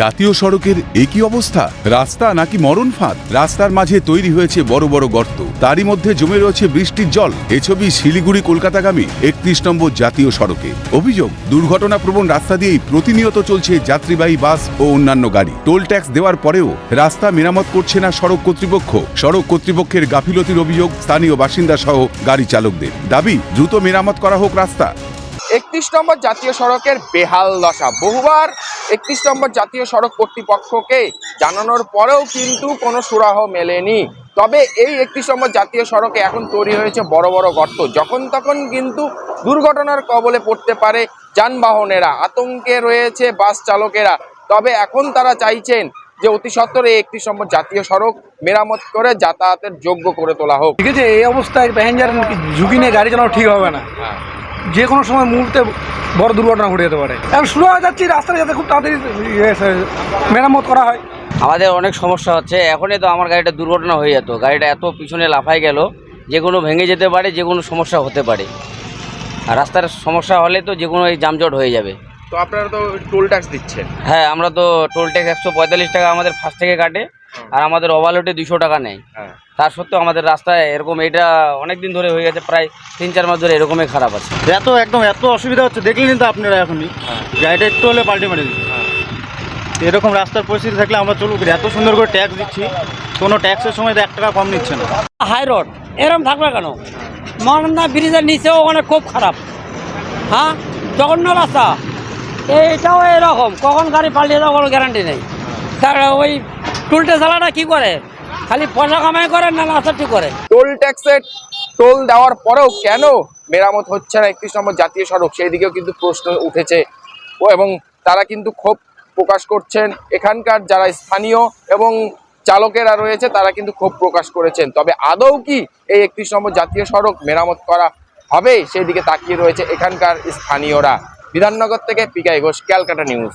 জাতীয় সড়কের একই অবস্থা? রাস্তা নাকি মরণ ফাঁদ? রাস্তার মাঝে তৈরি হয়েছে বড় বড় গর্ত। তারই মধ্যে জমে রয়েছে বৃষ্টির জল। এ ছবি শিলিগুড়ি কলকাতাগামী একত্রিশ নম্বর জাতীয় সড়কে। অভিযোগ, দুর্ঘটনাপ্রবণ রাস্তা দিয়েই প্রতিনিয়ত চলছে যাত্রীবাহী বাস ও অন্যান্য গাড়ি। টোল ট্যাক্স দেওয়ার পরেও রাস্তা মেরামত করছে না সড়ক কর্তৃপক্ষ। সড়ক কর্তৃপক্ষের গাফিলতির অভিযোগ স্থানীয় বাসিন্দা সহ গাড়ি চালকদের। দাবি, দ্রুত মেরামত করা হোক রাস্তা। একত্রিশ নম্বর জাতীয় সড়কের বেহাল দশা। বহুবার একত্রিশ নম্বর জাতীয় সড়ক কর্তৃপক্ষকে জানানোর পরেও কিন্তু কোনো সুরাহ মেলেনি। তবে এই একত্রিশ নম্বর জাতীয় সড়কে এখন তৈরি হয়েছে বড় বড় গর্ত। যখন তখন কিন্তু দুর্ঘটনার কবলে পড়তে পারে যানবাহনেরা। আতঙ্কে রয়েছে বাস চালকেরা। তবে এখন তারা চাইছেন যে অতি সত্বর এই একত্রিশ নম্বর জাতীয় সড়ক মেরামত করে যাতায়াতের যোগ্য করে তোলা হোক। ঠিক আছে এই অবস্থায় প্যাসেঞ্জার ঝুঁকি নিয়ে গাড়ি চালানো ঠিক হবে না। যে কোনো সময় মুহূর্তে বড় দুর্ঘটনা ঘটে যেতে পারে। এখন শুরু হয়ে যাচ্ছে রাস্তাটা যাতে খুব তাড়াতাড়ি ইয়ে, মেরামত করা হয়। আমাদের অনেক সমস্যা হচ্ছে। এখনই তো আমার গাড়িটা দুর্ঘটনা হয়ে যেত। গাড়িটা এত পিছনে লাফাই গেল যে কোনো ভেঙে যেতে পারে যে কোনো সমস্যা হতে পারে। আর রাস্তার সমস্যা হলে তো যে কোনো এই যানজট হয়ে যাবে। তো আপনারা তো টোল ট্যাক্স দিচ্ছেন। হ্যাঁ আমরা তো টোল ট্যাক্স একশো পঁয়তাল্লিশ টাকা আমাদের ফার্স্ট থেকে কাটে আর আমাদের ওভারলোডে দুশো টাকা নেয়। হ্যাঁ। তার সত্ত্বেও আমাদের রাস্তায় এরকম এটা অনেক দিন ধরে হয়ে গেছে প্রায় তিন চার মাস ধরে এরকমই খারাপ আছে। এত একদম এত অসুবিধা হচ্ছে দেখলেন তো আপনারা এখনই। গাড়িটা একটু হলে পাল্টে মেরে এরকম রাস্তার পরিস্থিতি থাকলে আমরা চলুক এত সুন্দর করে ট্যাক্স দিচ্ছি কোনো ট্যাক্সের সময় তো এক টাকা কম নিচ্ছে না। হাই রোড এরম থাকবে কেন? মহানন্দা ব্রিজের নিচেও ওখানে খুব খারাপ। হ্যাঁ? জঘন্য রাস্তা। এইটাও এরকম কখন গাড়ি পাল্টিয়ে যাওয়ার কোনো গ্যারান্টি নেই। তার ওই টুলটে চালাটা কি করে? খালি পয়সা কামাই করে না রাস্তা ঠিক করে? টোল ট্যাক্সের টোল দেওয়ার পরেও কেন মেরামত হচ্ছে না? একত্রিশ নম্বর জাতীয় সড়ক, সেই দিকেও কিন্তু প্রশ্ন উঠেছে। ও এবং তারা কিন্তু ক্ষোভ প্রকাশ করছেন। এখানকার যারা স্থানীয় এবং চালকেরা রয়েছে, তারা কিন্তু ক্ষোভ প্রকাশ করেছেন। তবে আদৌ কি এই একত্রিশ নম্বর জাতীয় সড়ক মেরামত করা হবে? সেই দিকে তাকিয়ে রয়েছে এখানকার স্থানীয়রা। বিধাননগর থেকে পিকাই ঘোষ ক্যালকাটা নিউজ।